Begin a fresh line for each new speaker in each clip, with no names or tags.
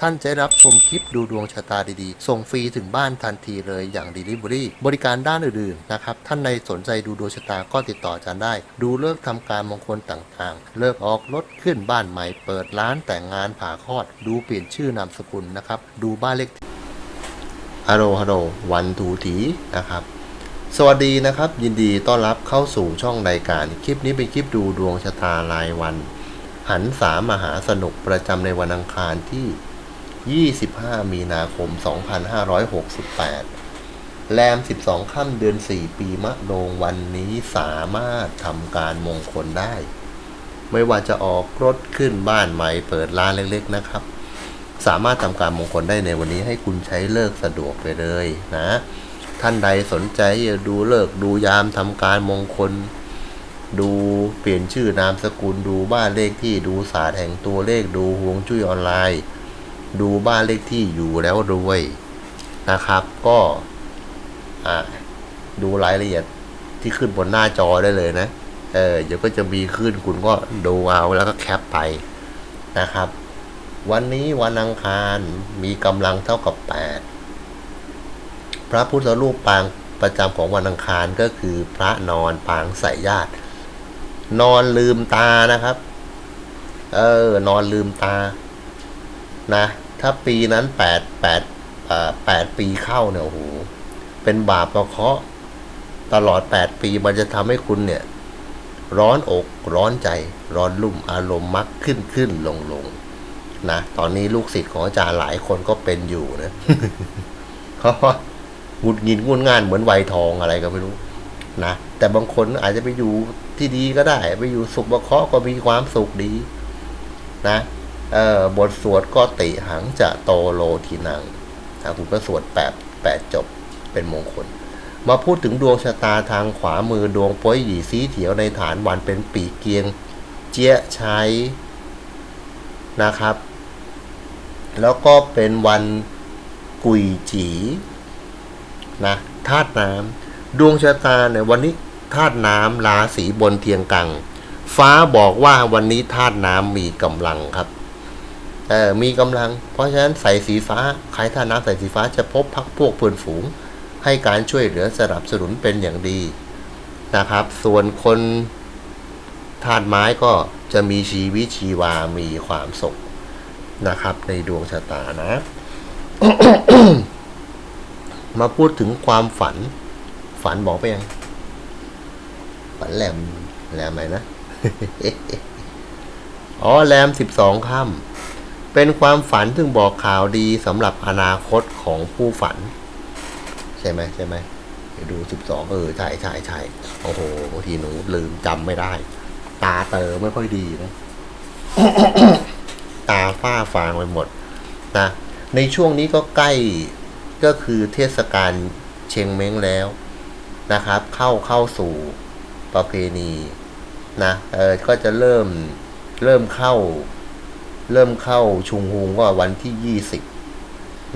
ท่านจะรับชมคลิปดูดวงชะตาดีๆ ส่งฟรีถึงบ้านทันทีเลยอย่าง Delivery บริการด้านอื่นๆนะครับ ท่านในสนใจดูดวงชะตาก็ติดต่ออาจารย์ได้ ดูเลิกษ์ทำการมงคลต่างๆ เลิกออกรถขึ้นบ้านใหม่ เปิดร้านแต่งงานผ่าคลอด ดูเปลี่ยนชื่อนามสกุลนะครับ ดูบ้านเลขที่ฮัลโหลฮัลโหลวันทูถีนะครับสวัสดีนะครับ ยินดีต้อนรับเข้าสู่ช่องรายการ คลิปนี้เป็นคลิปดูดวงชะตารายวัน หันสามมหาสนุกประจำในวันอังคารที่ 25 มีนาคม 2568 แรม 12 ค่ำเดือน 4 ปีมะโรงวันนี้สามารถทำการมงคลได้ ไม่ว่าจะออกรถขึ้นบ้านใหม่เปิดร้านเล็กๆนะครับ สามารถทำการมงคลได้ในวันนี้ให้คุณใช้เลิกสะดวกไปเลยนะ ท่านใดสนใจดูเลิกดูยามทำการมงคลดูเปลี่ยนชื่อนามสกุลดูบ้านเลขที่ดูศาสตร์แห่งตัวเลขดูฮวงจุ้ยออนไลน์ ดูบ้านเลขที่อยู่แล้วรวยนะครับ ก็ดูรายละเอียดที่ขึ้นบนหน้าจอได้เลยนะ เออเดี๋ยวก็จะมีขึ้นคุณก็ดูเอาแล้วก็แคปไปนะครับ วันนี้วันอังคารมีกำลังเท่ากับ 8 พระพุทธรูปปางประจำของวันอังคารก็คือพระนอนปางใส่ญาติ นอนลืมตานะครับ เออ นอนลืมตา นะ ถ้าปีนั้นแปดแปดอ่อแปดปีเข้าเนี่ยโอ้โหเป็นบาปประเคราะห์ตลอดแปดปีมันจะทำให้คุณเนี่ย ร้อนอกร้อนใจร้อนลุ่มอารมณ์มักขึ้นขึ้นลงลงนะตอนนี้ลูกศิษย์ของอาจารย์หลายคนก็เป็นอยู่นะเขาว่าหงุดหงิดงุนง่านเหมือนวัยทองอะไรก็ไม่รู้นะแต่บางคนอาจจะไปอยู่ที่ดีก็ได้ ไปอยู่สุขประเคราะห์ก็มีความสุขดี นะ บทสวดก็ติหังจะโตโลทีนังคุณก็สวดแปดแปดจบเป็นมงคล มาพูดถึงดวงชะตาทางขวามือดวงป้อยหยีสีเถียวในฐานวันเป็นปีเกียงเจียชัยนะครับ แล้วก็เป็นวันกุยจีนะธาตุน้ำดวงชะตาเนี่ยวันนี้ธาตุน้ำราศีบนเทียงกัง ฟ้าบอกว่าวันนี้ธาตุน้ำมีกำลังครับ เออมีกำลัง เพราะฉะนั้นใส่สีฟ้าใครธาตุน้ำใส่สีฟ้าจะพบพักพวกเพื่อนฝูง ให้การช่วยเหลือสนับสนุนเป็นอย่างดีนะครับ ส่วนคนธาตุไม้ก็จะมีชีวิตชีวา มีความสุขนะครับ ในดวงชะตานะ มาพูดถึงความฝัน ฝันบอกไปยัง ฝันแหลมแหลมไหนนะ อ๋อแรมสิบสองค่ำ เป็นความฝันซึ่งบอกข่าวดีสำหรับอนาคตของผู้ฝัน ใช่ไหมใช่ไหมดูสิบสองเออใช่ใช่ใช่โอ้โหบางทีหนูลืมจำไม่ได้ ตาเตอไม่ค่อยดีนะ ตาฝ้าฟางไปหมดนะในช่วงนี้ก็ใกล้ก็คือเทศกาลเชงเม้งแล้วนะครับ เข้าเข้าสู่ประเพณีนะเออก็จะเริ่มเริ่มเข้า เริ่มเข้าชุงฮุงก็วันที่ยี่สิบ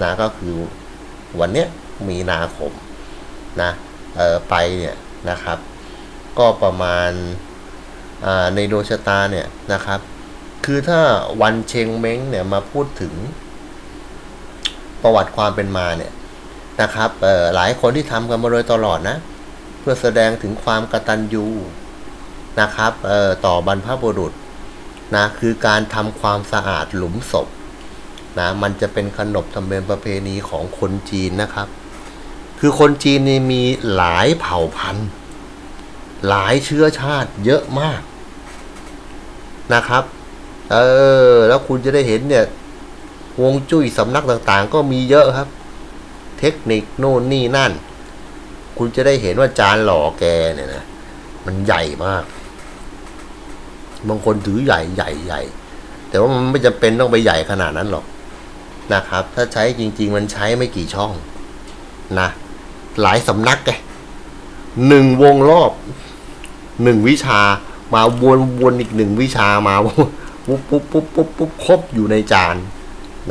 นะก็คือวันเนี้ยมีนาคมนะเออไปเนี่ยนะครับ ก็ประมาณอ่าในดวงชะตาเนี่ยนะครับ คือถ้าวันเชงเม้งเนี่ยมาพูดถึงประวัติความเป็นมาเนี่ยนะครับเออหลายคนที่ทำกันมาโดยตลอดนะ เพื่อแสดงถึงความกตัญญูนะครับเออต่อบรรพบุรุษ นะคือการทำความสะอาดหลุมศพนะมันจะเป็นขนบธรรมเนียมประเพณีของคนจีนนะครับ คือคนจีนนี่มีหลายเผ่าพันธุ์ หลายเชื้อชาติเยอะมากนะครับ เออ แล้วคุณจะได้เห็นเนี่ย วงจุ้ยสำนักต่างๆ ก็มีเยอะครับ เทคนิคโน่นนี่นั่น คุณจะได้เห็นว่าจานหล่อแกเนี่ยนะ มันใหญ่มาก บางคนถือใหญ่ใหญ่ใหญ่ แต่ว่ามันไม่จำเป็นต้องไปใหญ่ขนาดนั้นหรอกนะครับ ถ้าใช้จริง ๆ มันใช้ไม่กี่ช่องนะหลายสำนักไงหนึ่งวงรอบหนึ่งวิชามาวนวนอีกหนึ่งวิชามาปุ๊บปุ๊บปุ๊บปุ๊บปุ๊บครบอยู่ในจาน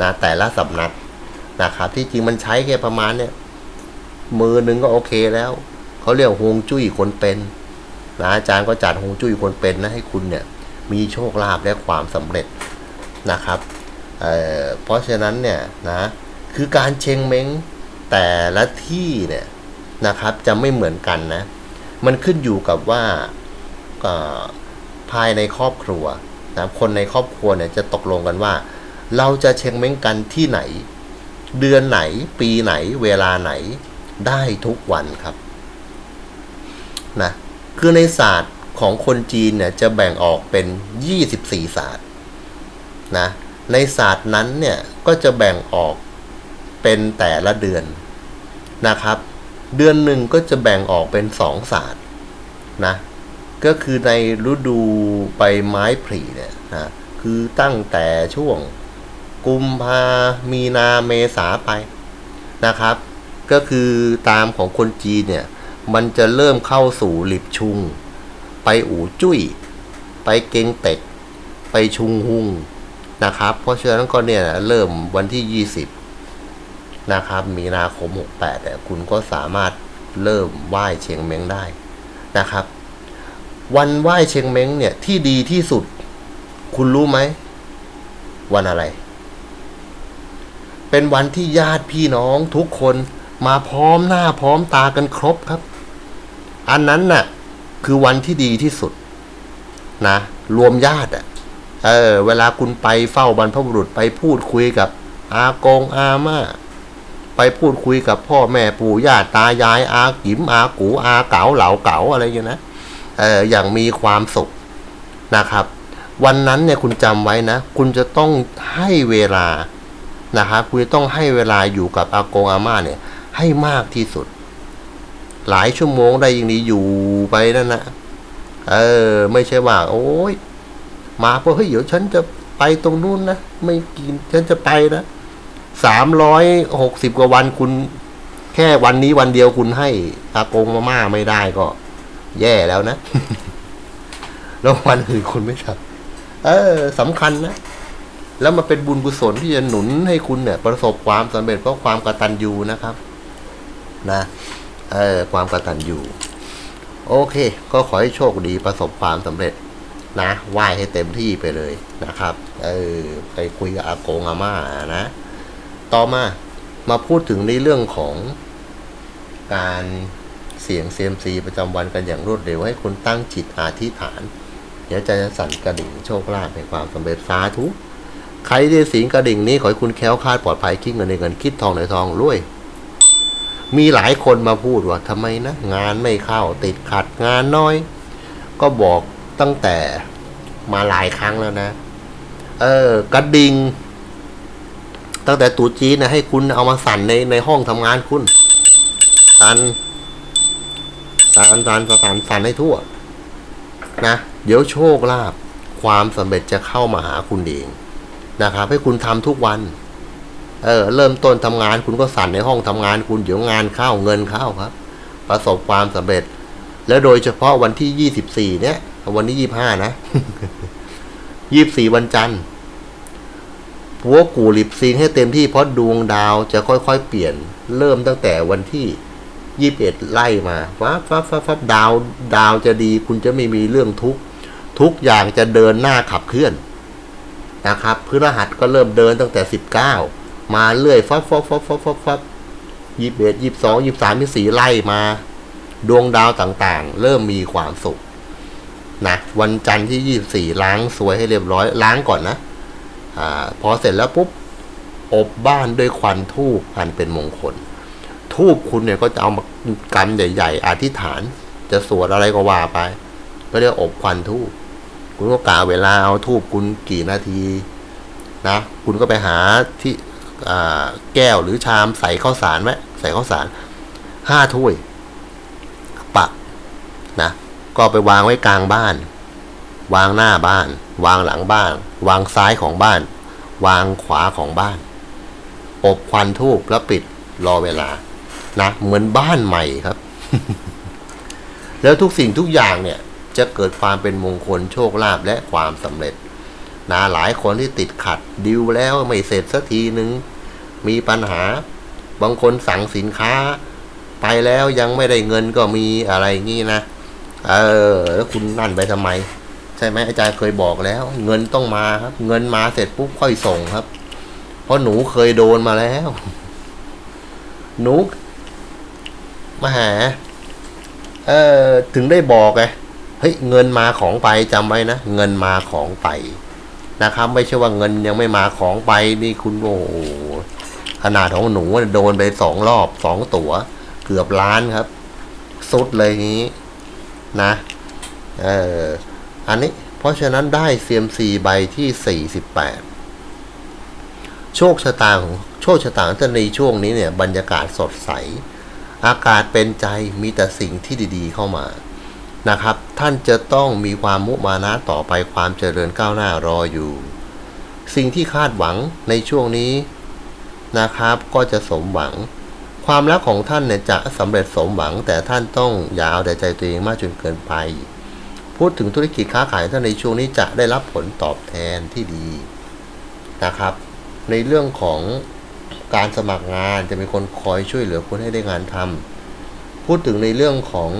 นะแต่ละสำนักนะครับที่จริงมันใช้แค่ประมาณเนี่ยมือหนึ่งก็โอเคแล้วเขาเรียกฮวงจุ้ยคนเป็นนะอาจารย์ก็จัดฮวงจุ้ยคนเป็นนะให้คุณเนี่ย มีโชคลาภและความสำเร็จนะครับเเพราะฉะนั้นเนี่ยนะคือการเชงเม้งแต่ละที่เนี่ยนะครับจะไม่เหมือนกันนะมันขึ้นอยู่กับว่าภายในครอบครัวนะคนในครอบครัวเนี่ยจะตกลงกันว่า เราจะเชงเม้งกันที่ไหน เดือนไหน ปีไหน เวลาไหนได้ทุกวันครับนะคือในศาสตร์ ของคนจีนเนี่ยจะแบ่งออกเป็น 24 ศาสตร์นะในศาสตร์นั้นเนี่ยก็จะแบ่งออกเป็นแต่ละเดือนนะครับ เดือนหนึ่งก็จะแบ่งออกเป็นสองศาสตร์นะก็คือในฤดูใบไม้ผลิเนี่ยนะคือตั้งแต่ช่วงกุมภามีนาเมษาไปนะครับ ก็คือตามของคนจีนเนี่ย มันจะเริ่มเข้าสู่หลิบชุง ไปอู่จุ้ย ไปเกงเต็ก ไปชุงหุงนะครับ เพราะฉะนั้นก็เนี่ยเริ่มวันที่ 20 นะครับ มีนาคม 68เนี่ยคุณก็สามารถเริ่มไหว้เชียงเม้งได้นะครับ วันไหว้เชียงเม้งเนี่ยที่ดีที่สุด คุณรู้ไหม วันอะไร เป็นวันที่ญาติพี่น้องทุกคนมาพร้อมหน้าพร้อมตากันครบครับ อันนั้นน่ะ คือวันที่ดีที่สุดนะ รวมญาติอะเออ เวลาคุณไปเฝ้าบรรพบุรุษไปพูดคุยกับ อากงอาม่าไปพูดคุยกับพ่อแม่ปู่ย่าตายายอากิมอากูอาเก๋าเหลาเก๋าอะไรอย่างนี้นะเอออย่างมีความสุขนะครับ วันนั้นเนี่ยคุณจำไว้นะ คุณจะต้องให้เวลานะครับคุณจะต้องให้เวลาอยู่กับอากงอาม่าเนี่ย ให้มากที่สุด หลายชั่วโมงได้ยิงดีอยู่ไปนั่นนะเออ ไม่ใช่ว่า โอ้ยมาเพราะเฮ้ยเดี๋ยวฉันจะไปตรงนู้นนะไม่กินฉันจะไปนะสามร้อยหกสิบกว่าวันคุณ แค่วันนี้วันเดียวคุณให้อากงมาม่าไม่ได้ก็ แย่แล้วนะแล้ววันอื่นคุณไม่ทำเออสำคัญนะแล้วมาเป็นบุญกุศลที่จะหนุนให้คุณเนี่ย ประสบความสำเร็จเพราะความกตัญญูนะครับ นะ ความกระตัญญูโอเค ก็ขอให้โชคดีประสบความสำเร็จนะไหว้ให้เต็มที่ไปเลยนะครับ เออไปคุยกับอากงอาม่านะ ต่อมามาพูดถึงในเรื่องของการเสียงเซียมซีประจำวันกันอย่างรวดเร็วให้คุณตั้งจิตอธิษฐาน เดี๋ยวจะสั่นกระดิ่งโชคลาภในความสำเร็จสาธุใครที่สิงกระดิ่งนี้ขอให้คุณแค้วคาดปลอดภัยคิดเงินในเงินคิดทองในทองรวย มีหลายคนมาพูดว่าทำไมนะงานไม่เข้าติดขัดงานน้อย ก็บอกตั้งแต่มาหลายครั้งแล้วนะ เออกระดิ่งตั้งแต่ตูจีนนะให้คุณเอามาสั่นในในห้องทำงานคุณ สั่นสั่นสั่นสั่นสั่นให้ทั่ว นะเดี๋ยวโชคลาภความสำเร็จจะเข้ามาหาคุณเองนะครับให้คุณทำทุกวัน เออเริ่มต้นทำงานคุณก็สั่นในห้องทำงานคุณเดี๋ยวงานเข้าเงินเข้าครับ ประสบความสำเร็จ และโดยเฉพาะวันที่ยี่สิบสี่เนี้ยวันนี้ยี่ห้านะยี่สี่วันจันทร์หัวกูหลิบซิงให้เต็มที่เพราะดวงดาวจะค่อยๆ เปลี่ยน เริ่มตั้งแต่วันที่ยี่สิบเอ็ดไล่มาฟ้าฟ้าฟ้าฟ้าดาวดาวจะดี คุณจะไม่มีเรื่องทุกทุกอย่างจะเดินหน้าขับเคลื่อนนะครับพฤหัสก็เริ่มเดินตั้งแต่สิบเก้า มาเรื่อยฟับฟับฟับฟับฟับฟับยี่สิบเอ็ดยี่สิบสองยี่สิบสามยี่สิบสี่ไล่มา ดวงดาวต่างๆ เริ่มมีความสุขนะวันจันทร์ที่ยี่สี่ล้างสวยให้เรียบร้อยล้างก่อนนะอ่าพอเสร็จแล้วปุ๊บอบบ้านด้วยควันทูบอันเป็นมงคล ทูบคุณเนี่ยก็จะเอามากำใหญ่ ๆ อธิษฐาน จะสวดอะไรก็ว่าไป ก็เรียกอบควันทูบคุณก็กาเวลาเอาทูบคุณกี่นาทีนะ คุณก็ไปหาที่ แก้วหรือชามใส่ข้าวสารไหมใส่ข้าวสารห้าถ้วยปักนะ ก็ไปวางไว้กลางบ้าน วางหน้าบ้าน วางหลังบ้าน วางซ้ายของบ้าน วางขวาของบ้าน อบควันทูบแล้วปิดรอเวลา นะ เหมือนบ้านใหม่ครับ แล้วทุกสิ่งทุกอย่างเนี่ย จะเกิดความเป็นมงคลโชคลาภและความสำเร็จนะหลายคนที่ติดขัดดิวแล้วไม่เสร็จสักทีนึง มีปัญหา บางคนสั่งสินค้า ไปแล้วยังไม่ได้เงินก็มีอะไรงี้นะ เออ แล้วคุณนั่นไปทำไม ใช่ไหมอาจารย์เคยบอกแล้ว เงินต้องมาครับ เงินมาเสร็จปุ๊บค่อยส่งครับ เพราะหนูเคยโดนมาแล้ว หนูมาหา เออถึงได้บอกไงเฮ้ยเงินมาของไปจำไว้นะ เงินมาของไปนะครับไม่ใช่ว่าเงินยังไม่มาของไปนี่คุณโอ้โห ขนาดของหนูโดนไปสองรอบสองตัว เกือบล้านครับ สุดเลยนี้นะเอออันนี้เพราะฉะนั้นได้ CMC ใบที่ 48 โชคชะตาของโชคชะตาของท่านในช่วงนี้เนี่ยบรรยากาศสดใส อากาศเป็นใจมีแต่สิ่งที่ดีๆเข้ามานะครับ ท่านจะต้องมีความมุมานะต่อไปความเจริญก้าวหน้ารออยู่ สิ่งที่คาดหวังในช่วงนี้ นะครับ ก็จะสมหวัง ความรักของท่านเนี่ยจะสำเร็จสมหวัง แต่ท่านต้องอย่าเอาแต่ใจตัวเองมากจนเกินไป พูดถึงธุรกิจค้าขายท่านในช่วงนี้จะได้รับผลตอบแทนที่ดีนะครับ ในเรื่องของการสมัครงานจะมีคนคอยช่วยเหลือคุณให้ได้งานทำพูดถึงในเรื่องของ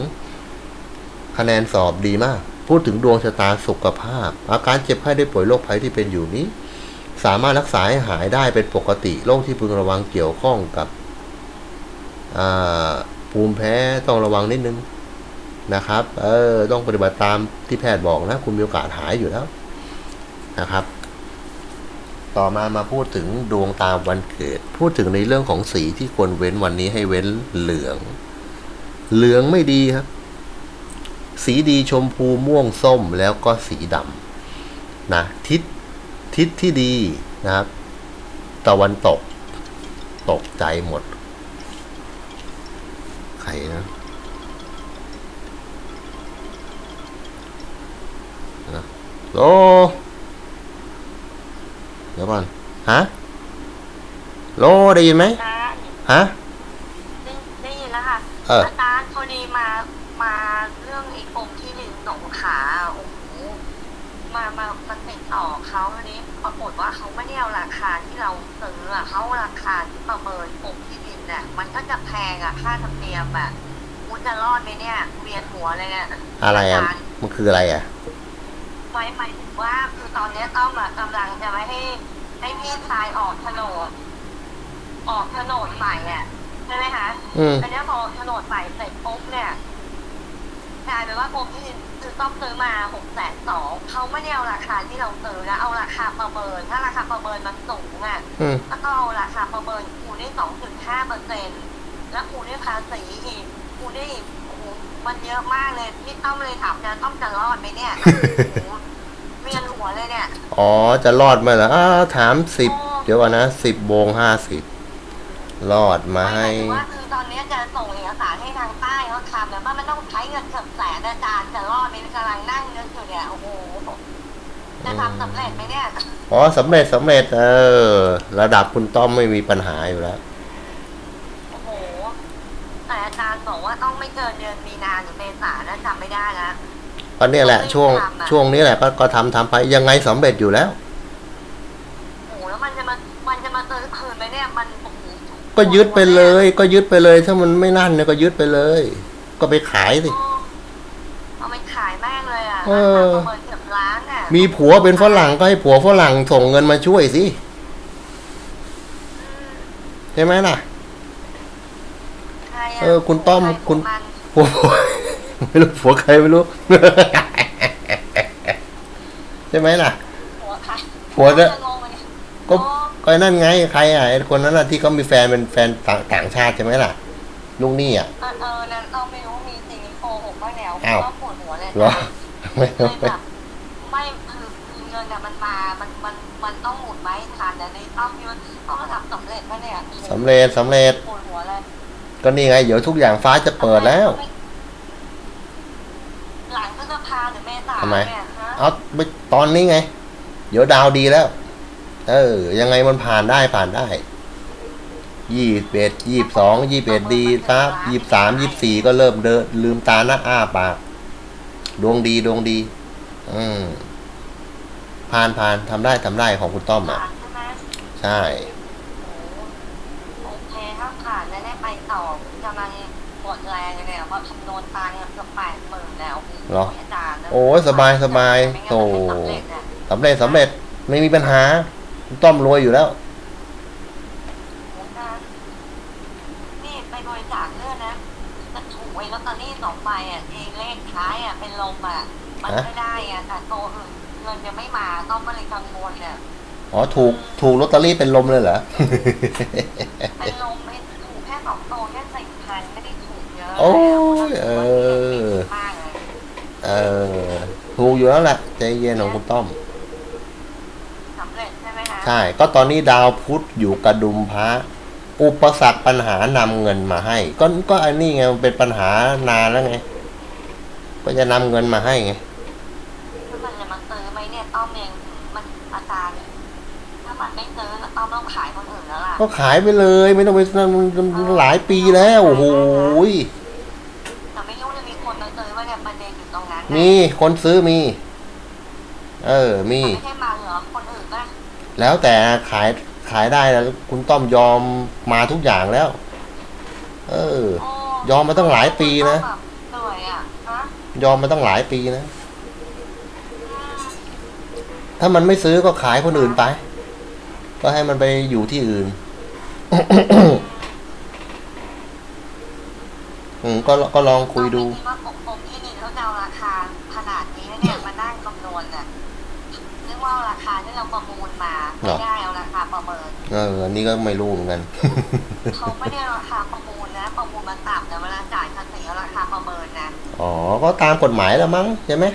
คะแนนสอบดีมาก พูดถึงดวงชะตาสุขภาพ อาการเจ็บไข้ได้ป่วยโรคภัยที่เป็นอยู่นี้ สามารถรักษาให้หายได้เป็นปกติโรคที่พึงระวังเกี่ยวข้องกับภูมิแพ้ต้องระวังนิดนึงนะครับ เออต้องปฏิบัติตามที่แพทย์บอกนะ คุณมีโอกาสหายอยู่แล้วนะครับ ต่อมามาพูดถึงดวงตาวันเกิด พูดถึงในเรื่องของสีที่ควรเว้นวันนี้ให้เว้นเหลือง เหลืองไม่ดีครับ สีดีชมพูม่วงส้มแล้วก็สีดำนะทิศ ทิศที่ดีนะครับ ตะวันตก ตกใจหมด ใครนะนะโลเดี๋ยวก่อนฮะโลได้ยินไหม
อาจารย์
ฮะ
ได้ได้ยินแล้วค่ะ
เออ
จารย์พอดีมามาเรื่องอีกองค์ที่หนึ่งสงขลาโอ้โหมามามา ติดต่อเขาอันนี้ปรากฏว่าเขาไม่ได้เอาราคาที่เราซื้ออะเขาเอาราคาที่ประเมินองค์ที่ดินเนี่ยมันก็จะแพงอะค่าธรรมเนียมอะคุณจะรอดไหมเนี่ยเวียนหัวเลยเนี่ย
อะไรอะา
จารย์
มันคืออะไรอะ
หมายหมายถึงว่าคือตอนเนี้ยต้อมอะกำลังจะไม่ให้ให้พี่ชายออกโฉนดออกโฉนดใหม่อะใช่ไหมคะ
อืม
อันเนี้ยพอโฉนดใหม่เสร็จปุ๊บเนี่ยกลายเป็นว่ากรมที่ดิน คือต้องซื้อมาหกแสนสองเขาไม่ได้เอาราคาที่เราซื้อนะเอาราคาประเมิน ถ้าราคาประเมินมันสูงอะ
อืม
ก็ต้องเอาราคาประเมินคูณได้สองจุดห้าเปอร์เซ็นต์แล้วคูณได้ภาษีอีกคูณได้อีกโอ้โหมันเยอะมากเลยพี่ต้อมเลยถามนะต้อมจะรอดไหมเนี่ย โอ้โหเวียนหัวเลยเนี่ย
อ๋อ จะรอดไหมล่ะอ้าวถามสิบเดี๋ยวก่อนนะสิบโมงห้าสิบรอดไหม
ไม่หมายถึงว่าคือตอนเนี้ย จะส่งเอกสารให้ทางใต้เขาทำแต่ว่ามันต้องใช้เงินเกือบแสนอาจารย์จะรอดไหมกำลังนั่งนึกอยู่เนี่ยโอ้โหจะทำสำเร็จไหมเนี่ย
อ๋อสำเร็จสำเร็จ เออ ระดับคุณต้อมไม่มีปัญหาอยู่แล้ว
โอ้โหแต่อาจารย์บอกว่าต้องไม่เกินเดือนมีนาหรือเมษานะจำไม่ได้นะ
ก็เนี่ยแหละช่วงช่วงนี้แหละก็ก็ทำทำไปยังไงสำเร็จอยู่แล้ว
โอ้โหแล้วมันจะมามันจะมาซื้อคืนไหมเนี่ยมันโอ้โห
ก็ยึดไปเลย ก็ยึดไปเลย ถ้ามันไม่นั่นเนี่ยก็ยึดไปเลย ก็ไปขายสิ
โอ้เอาไปขายแม่งเลยอะ
เออ
ราคาประเมินเกือบล้านอะ
มีผัวเป็นฝรั่งก็ให้ผัวฝรั่งส่งเงินมาช่วยสิใช่ไหมล่ะ
ใคระ
เออ คุณต้อม
ใร
คุณ
มัน
ผัวไม่รู้ผัวใครไม่รู้ใช่ไหมล่ะ
หัวใคร
ผัวจะ
งงเลย
ก็
โอ้
ก็นั่นไงใครอะไอ้คนนั้นน่ะที่เขามีแฟนเป็นแฟนต่างต่างชาติใช่ไหมล่ะลูกหนี่อะ
เออเออนั้นเราไม่รู้มีจริงโกหกว่าแนว
อ้าว
ก็ปวดหัวเลย
เหรอไม่
เลย
ไม่
แบบไม่คือคือเงินอะมันมามันมันมันต้องหมุนไม้ทันแต่ในต้องที่มันต้องทำสำเร็จปะเนี่ย
สำเร็จสำเร็จ
ปวดหัวเลย
ก็นี่ไงเดี๋ยวทุกอย่างฟ้าจะเปิดแล้ว
หลังพฤษภาหรือเมษา
ทำไม
เนี่ยฮะ
เอาไปตอนนี้ไง เดี๋ยวดาวดีแล้ว เออ ยังไงมันผ่านได้ผ่านได้ยี่สิบเอ็ดยี่สิบสองยี่สิบเอ็ดดีครับยี่สิบสามยี่สิบสี่ก็เริ่มเดิน ลืมตาหน้าอ้าปาก ดวงดีดวงดี อืมผ่านผ่านทำได้ทำได้ของคุณต้อมอะ
ผ่านใช่ไหม
ใช่
โอเคถ้าผ่านแล้วได้ไปต่อกำลังหมดแรงเลยเนี่ยเพราะคำนวณตาเนี่ยเกือบแปดหมื่นแล้ว
เหรอ
อาจารย์นะ
โอ้ยสบายสบาย
ไม่งั้น
โถ
มันไม่สำเร็จอะ
สำเร็จสำเร็จไม่มีปัญหาคุณ ต้อมรวยอยู่แล้ว
ผมนะนี่ไปบริจาคเลือดนะแต่ถูกไอ้ลอตเตอรี่สองใบอะเองเลขท้ายอะเป็นลมอะ มัน
ฮะ
ไม่ได้อะแต่ตัวอื่นเงินยังไม่มาต้องก็เลยกังวลเนี่ย
อ๋อถูกถูกลอตเตอรี่เป็นลมเลยเหรอ
เป็นลมไม่ถูกแค่สองโตวแค่สี่พันไม่ได้ถูกเยอะ
โอ้ยเออ
มากเลย
เออ ถูกอยู่แล้วแหละใจเย็นของคุณต้อม
สำเร็จ ใช่ไหมคะ
ใช่ ก็ตอนนี้ดาวพุธอยู่กระดุมพระ อุปสรรคปัญหานำเงินมาให้ ก็ก็อันนี้ไงมันเป็นปัญหานานแล้วไง ก็จะนำเงินมาให้ไง
ถ้ามันจะมาซื้อไหมเนี่ยต้อมเองมันอาจารย์ถ้ามันไม่ซื้อต้อมต้องขายคนอื่นแล้วล่ะ
ก็ขายไปเลย ไม่ต้องไปนั่นมันหลายปีแล้วโอ้โหย
แต่ไม่รู้จะมีคนมาซื้อว่าเนี่ยประเด็นอยู่ตรงนั้น
มีคนซื้อมี เออมี
ไม่ใช่มาเหรอคนอื่นก็
แล้วแต่ขายขายได้แล้วคุณต้อมยอมมาทุกอย่างแล้ว เออ
โอ้
ยอมมาตั้งหลายปีนะ
แบบเหนื่อยอะฮะ
ยอมมาตั้งหลายปีนะ ถ้ามันไม่ซื้อก็ขายคนอื่นไป ก็ให้มันไปอยู่ที่อื่น อืมก็ก็ลองคุยดู
เราไม่คิว่ากบกที่นี่เขาจะเอาราคาขนาดนี้เนี่ยมานั่งคำนวณน่ะเรียก ว่าราคาที่เราประมูลมา
เหร
ไม่
อ
ได้เอาราคาประเมิน
เอออันนี้ก็ไม่รู้เหมือนกัน
เขาไม่ได้ราคาประมูลนะ ประมูลมาต่ำแต่เวลาจ่ายภาษีเอาราคาประเมินนะ
อ๋อก็ตามกฎหมายแล้วมั้งใช่ไหม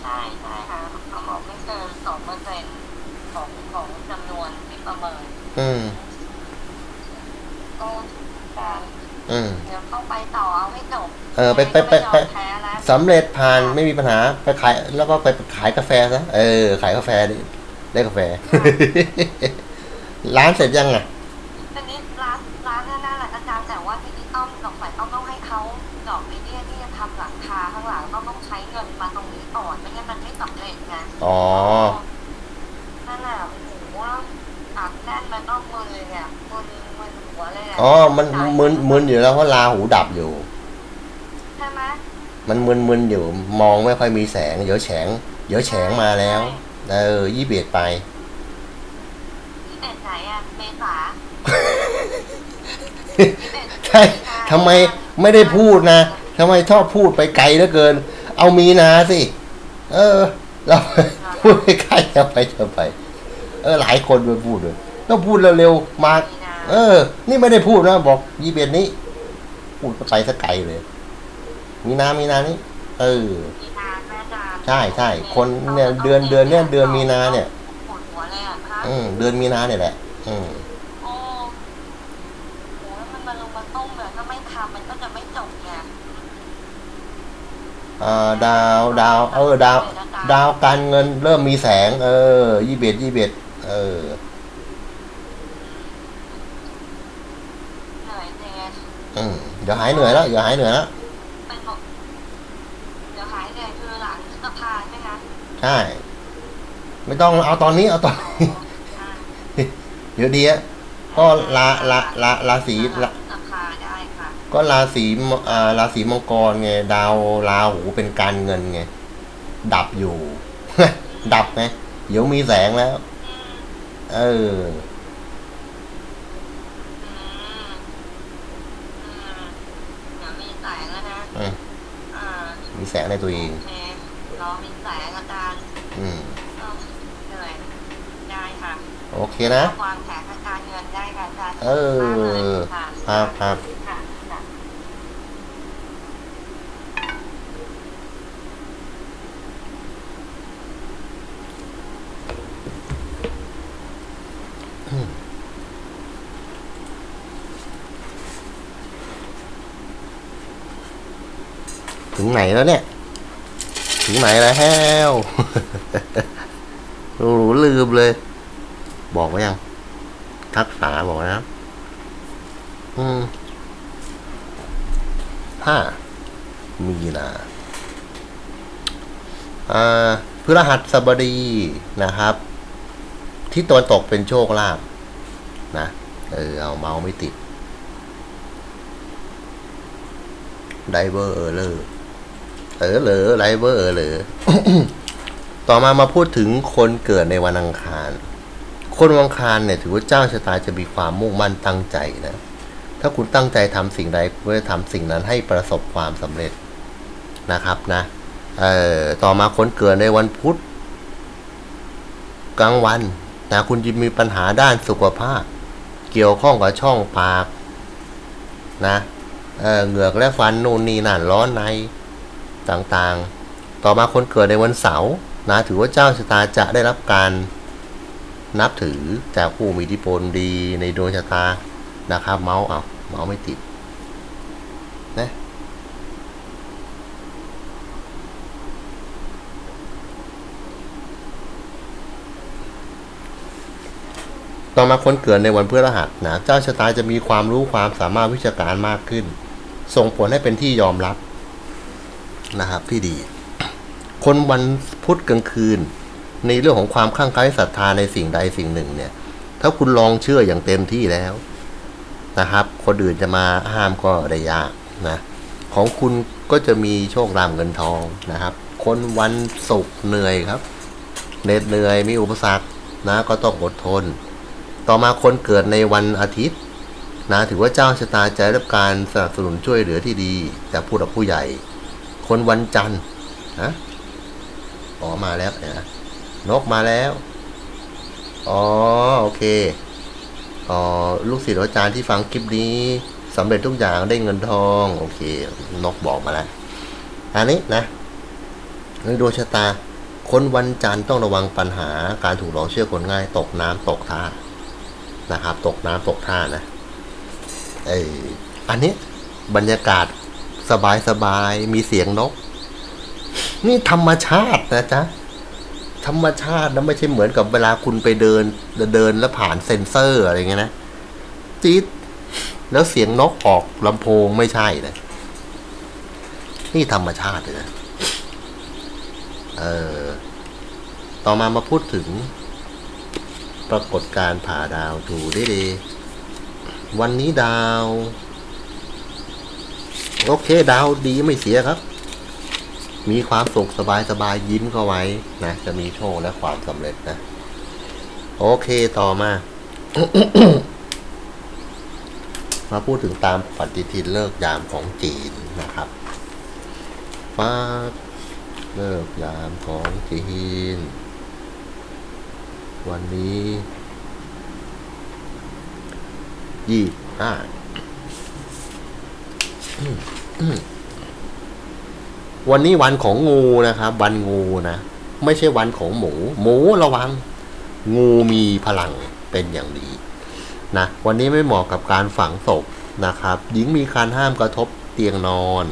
ใช่ใช่ค่ะเขาบอกไม่เกินสองเปอร์เซ็นของของจำนวนที่ประเมิน
อืม
ก็การ
อืม
เดี๋ยวเข้าไปต่อเอาให้จบ
เออไปไปไปไป
ม่ยอมแพ้แล้ว
สำเร็จผ่านไม่มีปัญหาไปขายแล้วก็ไปขายกาแฟซะเออ ขายกาแฟดิได้กาแฟ ร้านเสร็จยังอะ
ทีนี้ร้านร้านนั่นแหละอาจารย์แต่ว่าทีนี้ต้องดอกไม้ต้องต้องให้เขาดอกไม้เนี่ยที่จะทำหลังคาข้างหลังต้องต้องใช้เงินมาตรงนี้ก่อนไม่งั้นมันไม่สำเร็จไง
อ๋อ
นั่นแหละโอ้โหอัดแน่นมันต้องมือเลยเนี่ยมือมือหัวเลยะ
อ๋อมันมึนมึนอยู่แล้วเพราะลาหูดับอยู่
ใช่ไหม
มันมึนมึนอยู่มองไม่ค่อยมีแสง เดี๋ยวแฉง เดี๋ยวแฉงมาแล้ว เออยี่เบียดไป
ที่เด็ดไหนอะเมษา
ใช่ทำไมไม่ได้พูดนะทำไมชอบพูดไปไกลเหลือเกิน เอามีนาสิ เออ เราพูดไปไกลจะไปจะไป เออ หลายคนไปพูดเลยต้องพูดเร็วๆมา
มีนา
เออ นี่ไม่ได้พูดนะ บอกยี่เบียดนี้ พูดไปสักไกลเลย มีนา มีนานี่ เออ
มีนาแม่จารย์
ใช่ใช่คนเนี่ยเดือนเดือนเนี่ยเดือนมีนาเนี่ย
ปวดหัวเลยอะคะ
อืมเดือนมีนาเนี่ยแหละ อืม
โอ้โหแล้วมันมาลงมาต้มเลยถ้าไม่ทำมันก็จะไม่จบไง
อ่าดาวดาวเออดาว ดาวการเงินเริ่มมีแสง เออยี่เบียดยี่เบียดเออ
เหนื่อยเจน
อืมเดี๋ยวหายเหนื่อยแล้วเดี๋ยวหายเหนื่อยแล้ว
เป็นบอกเดี๋ยวหายเหนื่อยคือหลังสะพานใช่ไหมคะ
ใช่ ไม่ต้องเอาตอนนี้เอาตอนนี้
อ่า
เดี๋ยวดีอะก็ลาลาลาราศีลา
สะพานได้ค่ะ
ก็ราศีมอ่าราศีมังกรไงดาวราหูเป็นการเงินไงดับอยู่ ดับไงเดี๋ยวมีแสงแล้ว
อืม
เออ
อืมอืมเดี๋ยวมีแสงแล้วนะ
อืม
อ่า
มีแสงในตัวเอง
โอเครอมีแสงอาจารย์
อืม
เออเหนื่อยได้ค่ะ
โอเคนะ
วางแผนทางการเงินได้ค่ะอาจารย์
เออ
ค่ะ
ครับครับ
ค่ะค่ะ
ถึงไหนแล้วเนี่ย ถึงไหนแล้วโอ้โหลืมเลย บอกไว้ยัง ทักษาบอกนะอืมห้ามีนาอ่าพฤหัสบดีนะครับ ที่ตะวันตกเป็นโชคลาภนะ เออ เอาเมาส์ไม่ติดไดเวอร์เออเลอร์เออเหลอไดเวอร์เออเหลอต่อมามาพูดถึงคนเกิดในวันอังคาร คนวังคารเนี่ยถือว่าเจ้าชะตาจะมีความมุ่งมั่นตั้งใจนะ ถ้าคุณตั้งใจทำสิ่งใดเพื่อทำสิ่งนั้นให้ประสบความสำเร็จนะครับนะเอ่อต่อมาคนเกิดในวันพุธกลางวันนะคุณจะมีปัญหาด้านสุขภาพ เกี่ยวข้องกับช่องปากนะเออเหงือกและฟันนู่นนี่นั่นร้อนในต่างๆ ต่อมาคนเกิดในวันเสาร์นะถือว่าเจ้าชะตาจะได้รับการ นับถือจากผู้มีอิทธิพลดีในดวงชะตานะครับ เมาส์เอาเมาส์ไม่ติดนะต่อมาคนเกิดในวันพฤหัสนะเจ้าชะตาจะมีความรู้ความสามารถวิชาการมากขึ้น ส่งผลให้เป็นที่ยอมรับนะครับที่ดี คนวันพุธกลางคืน ในเรื่องของความข้างใคล้ศรัทธาในสิ่งใดสิ่งหนึ่งเนี่ย ถ้าคุณลองเชื่ออย่างเต็มที่แล้วนะครับ คนอื่นจะมาห้ามก็ได้ยากนะ ของคุณก็จะมีโชคลาภเงินทองนะครับ คนวันศุกร์เหนื่อยครับเหน็ดเหนื่อยมีอุปสรรคนะก็ต้องอดทน ต่อมาคนเกิดในวันอาทิตย์นะถือว่าเจ้าชะตาจะได้รับการสนับสนุนช่วยเหลือที่ดีจากผู้หลักผู้ใหญ่ คนวันจันทร์นะอ๋อมาแล้วนะ นกมาแล้ว อ๋อ โอเค อ๋อ ลูกศิษย์อาจารย์ที่ฟังคลิปนี้สำเร็จทุกอย่างได้เงินทอง โอเค นกบอกมาแล้ว อันนี้นะในดวงชะตา คนวันจันทร์ต้องระวังปัญหาการถูกหลอกเชื่อคนง่าย ตกน้ำตกท่า นะครับ ตกน้ำตกท่านะเอออันนี้บรรยากาศสบายสบายๆมีเสียงนก นี่ธรรมชาตินะจ๊ะ ธรรมชาตินะไม่ใช่เหมือนกับเวลาคุณไปเดินเดินแล้วผ่านเซ็นเซอร์อะไรเงี้ยนะจี๊ดแล้วเสียงนกออกลำโพงไม่ใช่นะนี่ธรรมชาติเลยนะเออต่อมามาพูดถึง ปรากฏการผ่าดาวดูได้ดีวันนี้ดาว โอเค ดาวดีไม่เสียครับ มีความสุขสบายสบายยิ้มเข้าไว้นะจะมีโชคและความสำเร็จนะ โอเคต่อมา มาพูดถึงตามปฏิทินเลิกยามของจีนนะครับฟ้าเลิกยามของจีน วันนี้ยี่ห้า วันนี้วันของงูนะครับ วันงูนะ ไม่ใช่วันของหมู หมูระวัง งูมีพลังเป็นอย่างดีนะวันนี้ไม่เหมาะกับการฝังศพนะครับ หญิงมีการห้ามกระทบเตียงนอน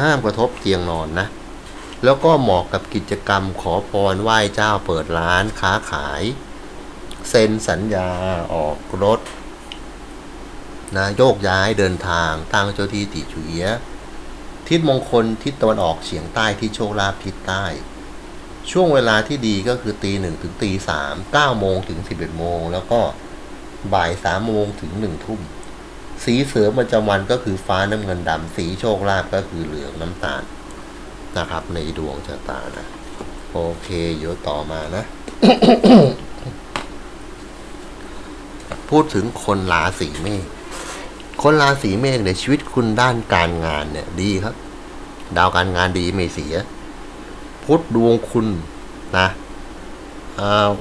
ห้ามกระทบเตียงนอนนะ แล้วก็เหมาะกับกิจกรรมขอพรไหว้เจ้าเปิดร้านค้าขายเซ็นสัญญาออกรถนะโยกย้ายเดินทางตั้งเจ้าที่ติฉุเอียะ ทิศมงคลทิศตะวันออกเฉียงใต้ที่โชคลาภทิศใต้ ช่วงเวลาที่ดีก็คือตีหนึ่งถึงตีสามเก้าโมงถึงสิบเอ็ดโมง แล้วก็บ่ายสามโมงถึงหนึ่งทุ่ม สีเสือประจำวันก็คือฟ้าน้ำเงินดำสีโชคลาภก็คือเหลืองน้ำตาลนะครับ ในดวงชะตานะ โอเคเดี๋ยวต่อมานะ พูดถึงคนราศีเมษ คนราศีเมษในยชีวิตคุณด้านการงานเนี่ย ดีครับ ดาวการงานดีไม่เสียพุทธดวงคุณนะ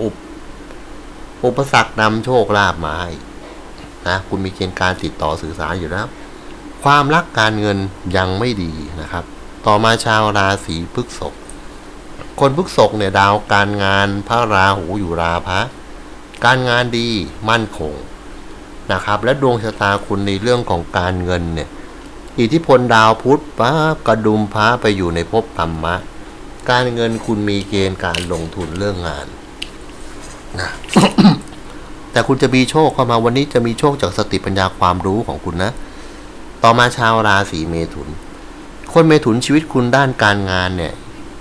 อุปอุปสรรคนำโชคลาภมาให้นะคุณมีเกณฑ์การติดต่อสื่อสารอยู่นะครับ ความรักการเงินยังไม่ดีนะครับ ต่อมาชาวราศีพฤษภคนพฤษภเนี่ยดาวการงานพระราหูอยู่ราพะการงานดีมั่นคง นะครับ และดวงชะตาคุณในเรื่องของการเงินเนี่ยอิทธิพลดาวพุธป้ากระดุมพระไปอยู่ในภพธรรมะ การเงินคุณมีเกณฑ์การลงทุนเรื่องงานนะแต่คุณจะมีโชคเข้ามาวันนี้จะมีโชคจากสติปัญญาความรู้ของคุณนะ ต่อมาชาวราศีเมถุน คนเมถุนชีวิตคุณด้านการงานเนี่ย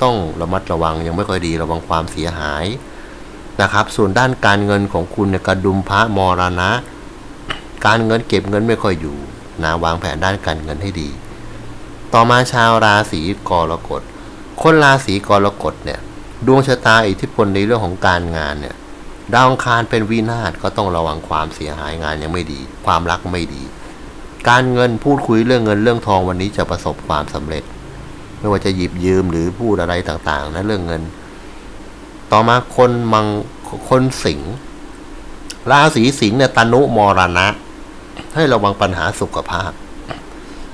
ต้องระมัดระวังยังไม่ค่อยดีระวังความเสียหายนะครับ ส่วนด้านการเงินของคุณเนี่ยกระดุมพระมรณะ การเงินเก็บเงินไม่ค่อยอยู่นะวางแผนด้านการเงินให้ดี ต่อมาชาวราศีกรกฎ คนราศีกรกฎเนี่ย ดวงชะตาอิทธิพลในเรื่องของการงานเนี่ยดาวองคารเป็นวินาศก็ต้องระวังความเสียหายงานยังไม่ดี ความรักไม่ดี การเงินพูดคุยเรื่องเงินเรื่องทองวันนี้จะประสบความสำเร็จ ไม่ว่าจะหยิบยืมหรือพูดอะไรต่างๆนะเรื่องเงิน ต่อมาคนมังคนสิงราศีสิงห์เนี่ยตนุมรณะ ให้ระวังปัญหาสุขภาพ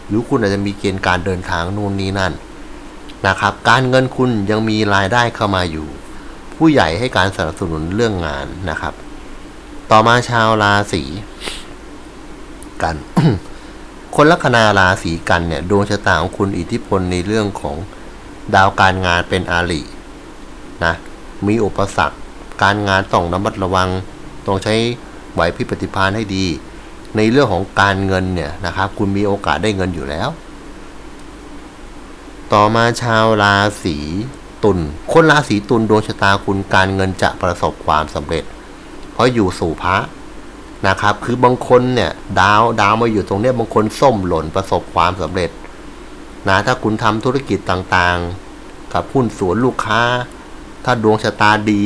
หรือคุณอาจจะมีเกณฑ์การเดินทางนู่นนี่นั่นนะครับ การเงินคุณยังมีรายได้เข้ามาอยู่ ผู้ใหญ่ให้การสนับสนุนเรื่องงานนะครับ ต่อมาชาวราศีกัน คนลัคนาราศีกันเนี่ยดวงชะตาของคุณอิทธิพลในเรื่องของดาวการงานเป็นอาลินะมีอุปสรรค การงานต้องระมัดระวัง ต้องใช้ไหวพริบปฏิภาณให้ดี ในเรื่องของการเงินเนี่ยนะครับ คุณมีโอกาสได้เงินอยู่แล้ว ต่อมาชาวราศีตุลคนราศีตุลดวงชะตาคุณการเงินจะประสบความสำเร็จ เพราะอยู่สู่พระนะครับ คือบางคนเนี่ยดาวดาวมาอยู่ตรงเนี้ยบางคนส้มหล่นประสบความสำเร็จนะถ้าคุณทำธุรกิจต่างๆ กับหุ้นส่วนลูกค้า ถ้าดวงชะตาดี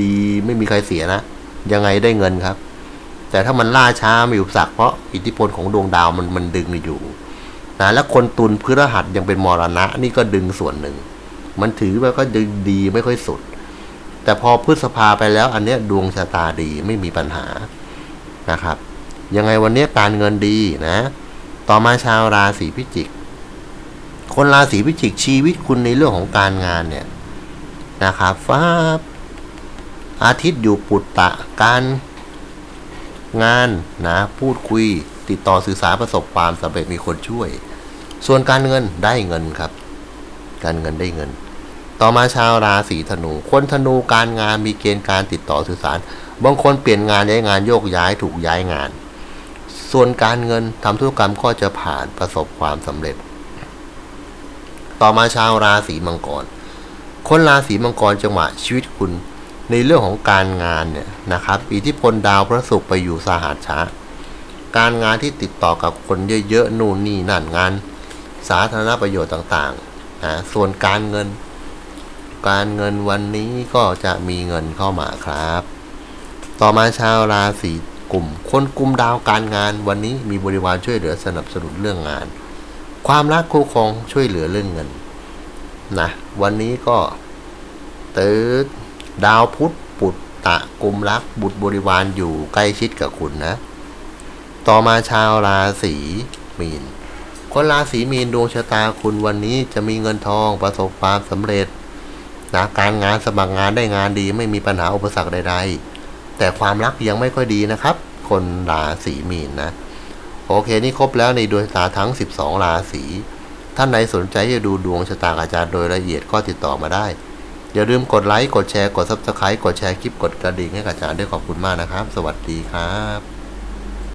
ดี ไม่มีใครเสียนะ ยังไงได้เงินครับ แต่ถ้ามันล่าช้ามีอุปสรรคเพราะอิทธิพลของดวงดาวมันมันดึงอยู่นะและคนตุลพฤหัสยังเป็นมรณะ นี่ก็ดึงส่วนหนึ่ง มันถือว่าก็ดึงดีไม่ค่อยสุด แต่พอพฤษภาไปแล้ว อันเนี้ยดวงชะตาดีไม่มีปัญหานะครับ ยังไงวันเนี้ยการเงินดีนะ ต่อมาชาวราศีพิจิก คนราศีพิจิกชีวิตคุณในเรื่องของการงานเนี่ยนะครับฟ้าอาทิตย์อยู่ปุตตะการ งานนะพูดคุย ติดต่อสื่อสารประสบความสำเร็จมีคนช่วย ส่วนการเงินได้เงินครับ การเงินได้เงิน ต่อมาชาวราศีธนู คนธนูการงานมีเกณฑ์การติดต่อสื่อสาร บางคนเปลี่ยนงานย้ายงานโยกย้ายถูกย้ายงาน ส่วนการเงินทำธุรกรรมก็จะผ่านประสบความสำเร็จ ต่อมาชาวราศีมังกร คนราศีมังกรจังหวะชีวิตคุณ ในเรื่องของการงานเนี่ยนะครับอิทธิพลดาวพระศุกร์ไปอยู่สหัสช้าการงานที่ติดต่อกับคนเยอะๆนู่นนี่นั่นงาน สาธารณประโยชน์ต่างๆนะส่วนการเงิน การเงินวันนี้ก็จะมีเงินเข้ามาครับ ต่อมาชาวราศีกลุ่ม คนกลุ่มดาวการงานวันนี้มีบริวารช่วยเหลือสนับสนุนเรื่องงาน ความรักคู่ครองช่วยเหลือเรื่องเงินนะวันนี้ก็ตืด ดาวพุธปุตตะกลุ่มรักบุตรบริวารอยู่ใกล้ชิดกับคุณนะ ต่อมาชาวราศีมีน คนราศีมีนดวงชะตาคุณวันนี้จะมีเงินทองประสบความสำเร็จนะการงานสมัครงานได้งานดีไม่มีปัญหาอุปสรรคใดๆ แต่ความรักยังไม่ค่อยดีนะครับ คนราศีมีนนะโอเคนี่ครบแล้วในดวงชะตาทั้ง 12 ราศีท่านใดสนใจจะดูดวงชะตาอาจารย์โดยละเอียดก็ติดต่อมาได้ อย่าลืมกดไลค์ กดแชร์ กด Subscribe กดแชร์คลิป กดกระดิ่งให้กับอาจารย์ด้วยขอบคุณมากนะครับ สวัสดีครับ